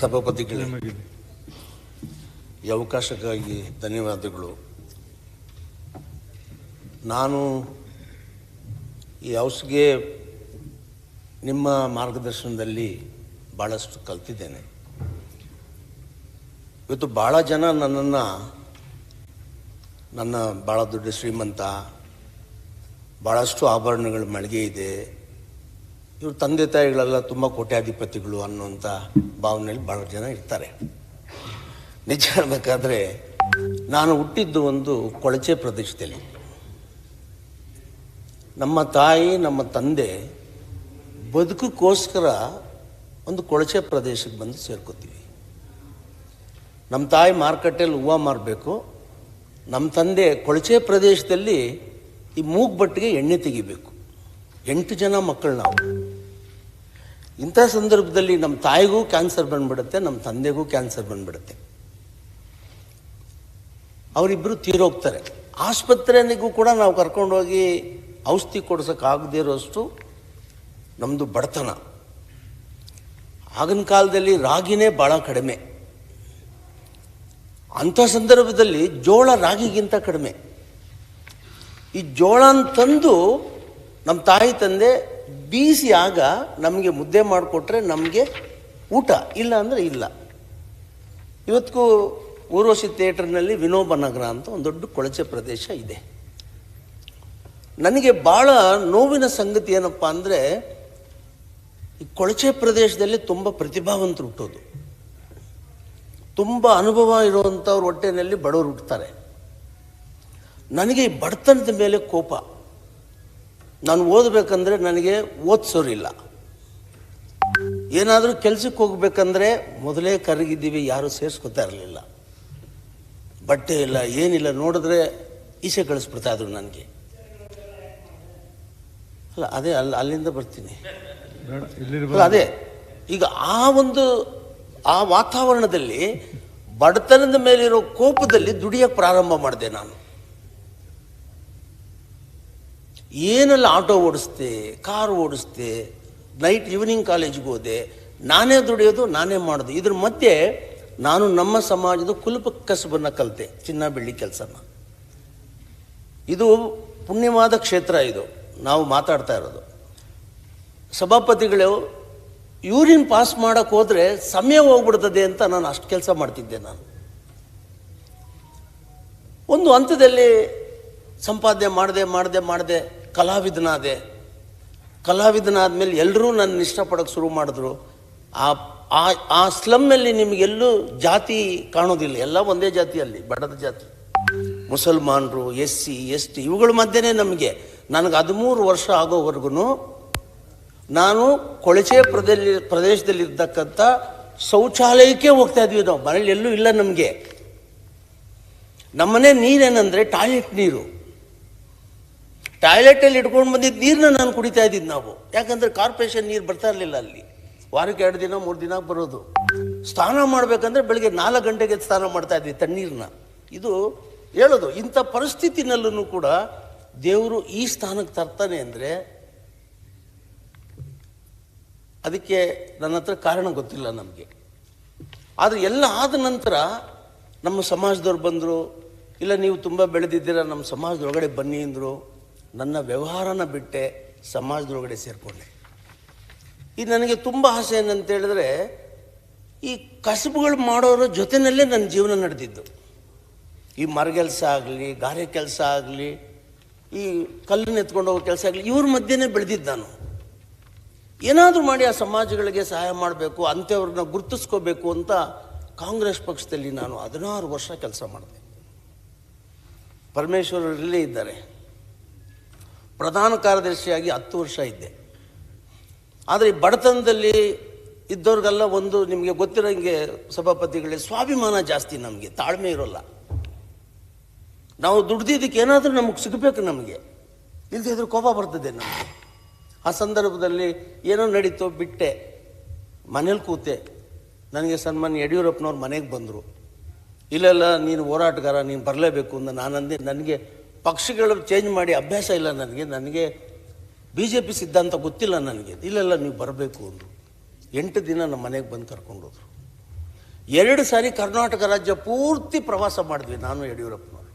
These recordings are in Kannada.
ಸಭಾಪತಿಗಳೇ ಈ ಅವಕಾಶಕ್ಕಾಗಿ ಧನ್ಯವಾದಗಳು. ನಾನು ಈ ಹೌಸ್ಗೆ ನಿಮ್ಮ ಮಾರ್ಗದರ್ಶನದಲ್ಲಿ ಭಾಳಷ್ಟು ಕಲ್ತಿದ್ದೇನೆ. ಇವತ್ತು ಭಾಳ ಜನ ನನ್ನನ್ನು ನನ್ನ ಭಾಳ ದೊಡ್ಡ ಶ್ರೀಮಂತ ಭಾಳಷ್ಟು ಆಭರಣಗಳು ಮಳಿಗೆ ಇದೆ. ಇವ್ರ ತಂದೆ ತಾಯಿಗಳೆಲ್ಲ ತುಂಬ ಕೋಟ್ಯಾಧಿಪತಿಗಳು ಅನ್ನುವಂಥ ಭಾವನೆಯಲ್ಲಿ ಭಾಳ ಜನ ಇರ್ತಾರೆ. ನಿಜ ಹೇಳಬೇಕಾದ್ರೆ, ನಾನು ಹುಟ್ಟಿದ್ದು ಒಂದು ಕೊಳಚೆ ಪ್ರದೇಶದಲ್ಲಿ. ನಮ್ಮ ತಾಯಿ, ನಮ್ಮ ತಂದೆ ಬದುಕಕ್ಕೋಸ್ಕರ ಒಂದು ಕೊಳಚೆ ಪ್ರದೇಶಕ್ಕೆ ಬಂದು ಸೇರ್ಕೋತೀವಿ. ನಮ್ಮ ತಾಯಿ ಮಾರುಕಟ್ಟೆಯಲ್ಲಿ ಹೂವು ಮಾರಬೇಕು, ನಮ್ಮ ತಂದೆ ಕೊಳಚೆ ಪ್ರದೇಶದಲ್ಲಿ ಈ ಮೂಗ್ಬಟ್ಟಿಗೆ ಎಣ್ಣೆ ತೆಗಿಬೇಕು. ಎಂಟು ಜನ ಮಕ್ಕಳು ನಾವು. ಇಂಥ ಸಂದರ್ಭದಲ್ಲಿ ನಮ್ಮ ತಾಯಿಗೂ ಕ್ಯಾನ್ಸರ್ ಬಂದ್ಬಿಡುತ್ತೆ, ನಮ್ಮ ತಂದೆಗೂ ಕ್ಯಾನ್ಸರ್ ಬಂದ್ಬಿಡುತ್ತೆ. ಅವರಿಬ್ಬರು ತೀರೋಗ್ತಾರೆ. ಆಸ್ಪತ್ರೆನಿಗೂ ಕೂಡ ನಾವು ಕರ್ಕೊಂಡೋಗಿ ಔಷಧಿ ಕೊಡ್ಸೋಕ್ಕಾಗದೇ ಇರೋಷ್ಟು ನಮ್ಮದು ಬಡತನ. ಆಗಿನ ಕಾಲದಲ್ಲಿ ರಾಗಿನೇ ಭಾಳ ಕಡಿಮೆ. ಅಂಥ ಸಂದರ್ಭದಲ್ಲಿ ಜೋಳ ರಾಗಿಗಿಂತ ಕಡಿಮೆ. ಈ ಜೋಳನ ತಂದು ನಮ್ಮ ತಾಯಿ ತಂದೆ ಬೀಸಿ ಆಗ ನಮಗೆ ಮುದ್ದೆ ಮಾಡಿಕೊಟ್ರೆ ನಮಗೆ ಊಟ, ಇಲ್ಲ ಅಂದರೆ ಇಲ್ಲ. ಇವತ್ತಿಗೂ ಊರ್ವಶಿ ಥಿಯೇಟರ್ನಲ್ಲಿ ವಿನೋಬ ನಗರ ಅಂತ ಒಂದು ದೊಡ್ಡ ಕೊಳಚೆ ಪ್ರದೇಶ ಇದೆ. ನನಗೆ ಭಾಳ ನೋವಿನ ಸಂಗತಿ ಏನಪ್ಪ ಅಂದರೆ, ಈ ಕೊಳಚೆ ಪ್ರದೇಶದಲ್ಲಿ ತುಂಬ ಪ್ರತಿಭಾವಂತರು ಹುಟ್ಟೋದು. ತುಂಬ ಅನುಭವ ಇರುವಂಥವ್ರ ಹೊಟ್ಟೆನಲ್ಲಿ ಬಡವರು ಹುಟ್ಟುತ್ತಾರೆ ನನಗೆ ಈ ಬಡತನದ ಮೇಲೆ ಕೋಪ. ನಾನು ಓದಬೇಕಂದ್ರೆ ನನಗೆ ಓದಿಸೋರಿಲ್ಲ. ಏನಾದರೂ ಕೆಲಸಕ್ಕೆ ಹೋಗ್ಬೇಕಂದ್ರೆ ಮೊದಲೇ ಕರಗಿದ್ದೀವಿ ಯಾರೂ ಸೇರಿಸ್ಕೊತಾ ಇರಲಿಲ್ಲ. ಬಟ್ಟೆ ಇಲ್ಲ ಏನಿಲ್ಲ ನೋಡಿದ್ರೆ ಈಸೆ ಕಳಿಸ್ಬಿಡ್ತಾ ಇದ್ರು ನನಗೆ. ಅಲ್ಲ ಅದೇ ಅಲ್ಲಿ ಅಲ್ಲಿಂದ ಬರ್ತೀನಿ. ಅಲ್ಲ ಅದೇ ಈಗ ಆ ಒಂದು ಆ ವಾತಾವರಣದಲ್ಲಿ ಬಡತನದ ಮೇಲಿರೋ ಕೋಪದಲ್ಲಿ ದುಡಿಯಕ್ಕೆ ಪ್ರಾರಂಭ ಮಾಡಿದೆ ನಾನು. ಏನೆಲ್ಲ ಆಟೋ ಓಡಿಸ್ದೆ, ಕಾರ್ ಓಡಿಸ್ದೆ ನೈಟ್ ಈವ್ನಿಂಗ್ ಕಾಲೇಜ್ಗೆ ಹೋದೆ, ನಾನೇ ದುಡಿಯೋದು, ನಾನೇ ಮಾಡೋದು. ಇದ್ರ ಮಧ್ಯೆ ನಾನು ನಮ್ಮ ಸಮಾಜದ ಕುಲುಪ ಕಸಬನ್ನು ಕಲಿತೆ, ಚಿನ್ನ ಬೆಳ್ಳಿ ಕೆಲಸನ. ಇದು ಪುಣ್ಯವಾದ ಕ್ಷೇತ್ರ ಇದು. ನಾವು ಮಾತಾಡ್ತಾ ಇರೋದು. ಸಭಾಪತಿಗಳು, ಯೂರಿನ್ ಪಾಸ್ ಮಾಡಕ್ಕೆ ಹೋದರೆ ಸಮಯ ಹೋಗ್ಬಿಡ್ತದೆ ಅಂತ ನಾನು ಅಷ್ಟು ಕೆಲಸ ಮಾಡ್ತಿದ್ದೆ ನಾನು. ಒಂದು ಹಂತದಲ್ಲಿ ಸಂಪಾದನೆ ಮಾಡಿದೆ ಮಾಡಿದೆ ಮಾಡಿದೆ, ಕಲಾವಿದನಾದೆ. ಮೇಲೆ ಎಲ್ಲರೂ ನನ್ನ ಇಷ್ಟಪಡೋಕ್ಕೆ ಶುರು ಮಾಡಿದ್ರು. ಆ ಆ ಆ ಸ್ಲಮ್ನಲ್ಲಿ ನಿಮಗೆಲ್ಲೂ ಜಾತಿ ಕಾಣೋದಿಲ್ಲ. ಎಲ್ಲ ಒಂದೇ ಜಾತಿಯಲ್ಲಿ, ಬಡದ ಜಾತಿ. ಮುಸಲ್ಮಾನರು ಎಸ್ ಸಿ ಎಸ್ ಟಿ ಇವುಗಳ ಮಧ್ಯೆನೇ ನಮಗೆ. ನನಗೆ ಹದಿಮೂರು ವರ್ಷ ಆಗೋವರೆಗೂ ನಾನು ಕೊಳಚೆ ಪ್ರದೇಶ ಪ್ರದೇಶದಲ್ಲಿರ್ತಕ್ಕಂಥ ಶೌಚಾಲಯಕ್ಕೆ ಹೋಗ್ತಾ ಇದ್ವಿ ನಾವು. ಮನೇಲಿ ಎಲ್ಲೂ ಇಲ್ಲ ನಮಗೆ. ನಮ್ಮನೆ ನೀರೇನಂದರೆ ಟಾಯ್ಲೆಟ್ ನೀರು. ಟಾಯ್ಲೆಟಲ್ಲಿ ಇಟ್ಕೊಂಡು ಬಂದಿದ್ದ ನೀರನ್ನ ನಾನು ಕುಡಿತಾ ಇದ್ದಿದ್ದು ನಾವು. ಯಾಕಂದರೆ ಕಾರ್ಪೊರೇಷನ್ ನೀರು ಬರ್ತಾ ಇರಲಿಲ್ಲ ಅಲ್ಲಿ. ವಾರಕ್ಕೆ ಎರಡು ದಿನ, ಮೂರು ದಿನ ಬರೋದು. ಸ್ನಾನ ಮಾಡಬೇಕಂದ್ರೆ ಬೆಳಗ್ಗೆ ನಾಲ್ಕು ಗಂಟೆಗೆ ಸ್ನಾನ ಮಾಡ್ತಾ ಇದ್ವಿ ತಣ್ಣೀರನ್ನ ಇದು ಹೇಳೋದು, ಇಂಥ ಪರಿಸ್ಥಿತಿನಲ್ಲೂ ಕೂಡ ದೇವರು ಈ ಸ್ಥಾನಕ್ಕೆ ತರ್ತಾನೆ ಅಂದರೆ ಅದಕ್ಕೆ ನನ್ನ ಹತ್ರ ಕಾರಣ ಗೊತ್ತಿಲ್ಲ ನಮಗೆ. ಆದರೆ ಎಲ್ಲ ಆದ ನಂತರ ನಮ್ಮ ಸಮಾಜದವ್ರು ಬಂದರು, ಇಲ್ಲ ನೀವು ತುಂಬ ಬೆಳೆದಿದ್ದೀರ, ನಮ್ಮ ಸಮಾಜದೊಳಗಡೆ ಬನ್ನಿ ಅಂದರು ನನ್ನ ವ್ಯವಹಾರನ ಬಿಟ್ಟೆ ಸಮಾಜದೊಳಗಡೆ ಸೇರಿಕೊಂಡೆ. ಇದು ನನಗೆ ತುಂಬ ಆಸೆ ಏನಂತ ಹೇಳಿದ್ರೆ, ಈ ಕಸಬುಗಳು ಮಾಡೋರ ಜೊತೆಯಲ್ಲೇ ನನ್ನ ಜೀವನ ನಡೆದಿದ್ದು. ಈ ಮರಗೆಲಸ ಆಗಲಿ, ಗಾರೆ ಕೆಲಸ ಆಗಲಿ, ಈ ಕಲ್ಲನ್ನು ಎತ್ಕೊಂಡು ಹೋಗೋ ಕೆಲಸ ಆಗಲಿ, ಇವ್ರ ಮಧ್ಯೆನೇ ಬೆಳೆದಿದ್ದು ನಾನು. ಏನಾದರೂ ಮಾಡಿ ಆ ಸಮಾಜಗಳಿಗೆ ಸಹಾಯ ಮಾಡಬೇಕು, ಅಂಥವ್ರನ್ನ ಗುರುತಿಸ್ಕೋಬೇಕು ಅಂತ ಕಾಂಗ್ರೆಸ್ ಪಕ್ಷದಲ್ಲಿ ನಾನು ಹದಿನಾರು ವರ್ಷ ಕೆಲಸ ಮಾಡಿದೆ. ಪರಮೇಶ್ವರರಲ್ಲೇ ಇದ್ದಾರೆ. ಪ್ರಧಾನ ಕಾರ್ಯದರ್ಶಿಯಾಗಿ ಹತ್ತು ವರ್ಷ ಇದ್ದೆ. ಆದರೆ ಈ ಬಡತನದಲ್ಲಿ ಇದ್ದವ್ರಿಗೆಲ್ಲ ಒಂದು ನಿಮಗೆ ಗೊತ್ತಿರೋಂಗೆ ಸಭಾಪತಿಗಳೇ ಸ್ವಾಭಿಮಾನ ಜಾಸ್ತಿ ನಮಗೆ, ತಾಳ್ಮೆ ಇರೋಲ್ಲ. ನಾವು ದುಡ್ದಿದ್ದಕ್ಕೆ ಏನಾದರೂ ನಮಗೆ ಸಿಗಬೇಕು ನಮಗೆ. ಇಲ್ಲದೇ ಇದ್ರೆ ಕೋಪ ಬರ್ತದೆ ನಮಗೆ. ಆ ಸಂದರ್ಭದಲ್ಲಿ ಏನೋ ನಡೀತೋ ಬಿಟ್ಟೆ, ಮನೇಲಿ ಕೂತೆ. ನನಗೆ ಸನ್ಮಾನ್ಯ ಯಡಿಯೂರಪ್ಪನವ್ರು ಮನೆಗೆ ಬಂದರು. ಇಲ್ಲೆಲ್ಲ ನೀನು ಹೋರಾಟಗಾರ, ನೀನು ಬರಲೇಬೇಕು ಅಂತ ನಾನಂದೆ, ನನಗೆ ಪಕ್ಷಗಳು ಚೇಂಜ್ ಮಾಡಿ ಅಭ್ಯಾಸ ಇಲ್ಲ ನನಗೆ ನನಗೆ ಬಿ ಜೆ ಪಿ ಸಿದ್ಧಾಂತ ಗೊತ್ತಿಲ್ಲ ನನಗೆ. ಇಲ್ಲೆಲ್ಲ ನೀವು ಬರಬೇಕು ಅಂದರು. ಎಂಟು ದಿನ ನಮ್ಮ ಮನೆಗೆ ಬಂದು ಕರ್ಕೊಂಡು ಹೋದ್ರು ಎರಡು ಸಾರಿ ಕರ್ನಾಟಕ ರಾಜ್ಯ ಪೂರ್ತಿ ಪ್ರವಾಸ ಮಾಡಿದ್ವಿ ನಾನು ಯಡಿಯೂರಪ್ಪನವರು.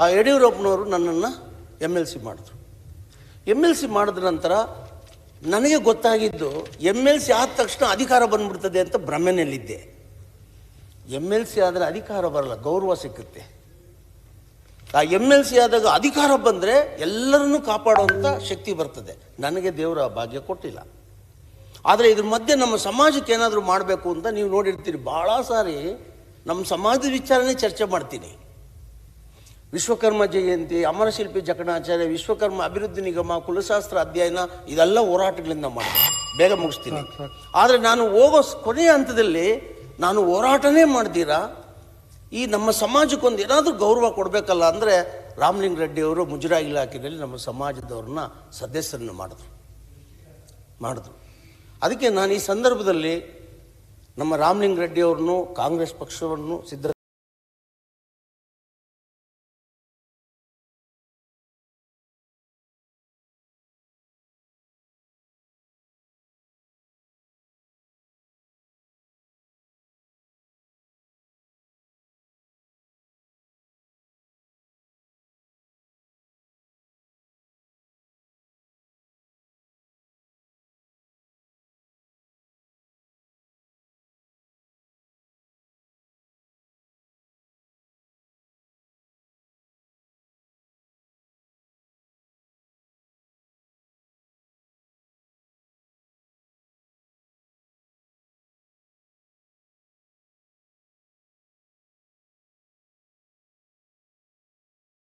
ಆ ಯಡಿಯೂರಪ್ಪನವರು ನನ್ನನ್ನು ಎಂ ಎಲ್ ಸಿ ಮಾಡಿದ್ರು. ಎಂ ಎಲ್ ಸಿ ಮಾಡಿದ ನಂತರ ನನಗೆ ಗೊತ್ತಾಗಿದ್ದು ಎಂ ಎಲ್ ಸಿ ಆದ ತಕ್ಷಣ ಅಧಿಕಾರ ಬಂದ್ಬಿಡ್ತದೆ ಅಂತ ಭ್ರಮೆನಲ್ಲಿದ್ದೆ. ಎಂ ಎಲ್ ಸಿ ಆದರೆ ಅಧಿಕಾರ ಬರಲ್ಲ, ಗೌರವ ಸಿಕ್ಕುತ್ತೆ. ಆ ಎಂ ಎಲ್ ಸಿ ಆದಾಗ ಅಧಿಕಾರ ಬಂದರೆ ಎಲ್ಲರನ್ನೂ ಕಾಪಾಡುವಂಥ ಶಕ್ತಿ ಬರ್ತದೆ. ನನಗೆ ದೇವರ ಆ ಭಾಗ್ಯ ಕೊಟ್ಟಿಲ್ಲ. ಆದರೆ ಇದ್ರ ಮಧ್ಯೆ ನಮ್ಮ ಸಮಾಜಕ್ಕೆ ಏನಾದರೂ ಮಾಡಬೇಕು ಅಂತ ನೀವು ನೋಡಿರ್ತೀರಿ. ಭಾಳ ಸಾರಿ ನಮ್ಮ ಸಮಾಜದ ವಿಚಾರನೇ ಚರ್ಚೆ ಮಾಡ್ತೀನಿ. ವಿಶ್ವಕರ್ಮ ಜಯಂತಿ ಅಮರಶಿಲ್ಪಿ ಜಕಣಾಚಾರ್ಯ ವಿಶ್ವಕರ್ಮ ಅಭಿವೃದ್ಧಿ ನಿಗಮ ಕುಲಶಾಸ್ತ್ರ ಅಧ್ಯಯನ ಇದೆಲ್ಲ ಹೋರಾಟಗಳಿಂದ ಮಾಡಿದೆ. ಬೇಗ ಮುಗಿಸ್ತೀನಿ. ಆದರೆ ನಾನು ಹೋಗೋ ಕೊನೆಯ ಹಂತದಲ್ಲಿ ನಾನು ಹೋರಾಟನೇ ಮಾಡ್ತೀರಾ? ಈ ನಮ್ಮ ಸಮಾಜಕ್ಕೊಂದು ಏನಾದರೂ ಗೌರವ ಕೊಡಬೇಕಲ್ಲ ಅಂದರೆ ರಾಮಲಿಂಗ ರೆಡ್ಡಿ ಅವರು ಮುಜರಾಯಿ ಇಲಾಖೆಯಲ್ಲಿ ನಮ್ಮ ಸಮಾಜದವ್ರನ್ನ ಸದಸ್ಯರನ್ನು ಮಾಡಿದ್ರು. ಮಾಡಿದ್ರು. ಅದಕ್ಕೆ ನಾನು ಈ ಸಂದರ್ಭದಲ್ಲಿ ನಮ್ಮ ರಾಮಲಿಂಗ ರೆಡ್ಡಿ ಅವ್ರನ್ನು ಕಾಂಗ್ರೆಸ್ ಪಕ್ಷವನ್ನು ಸಿದ್ಧ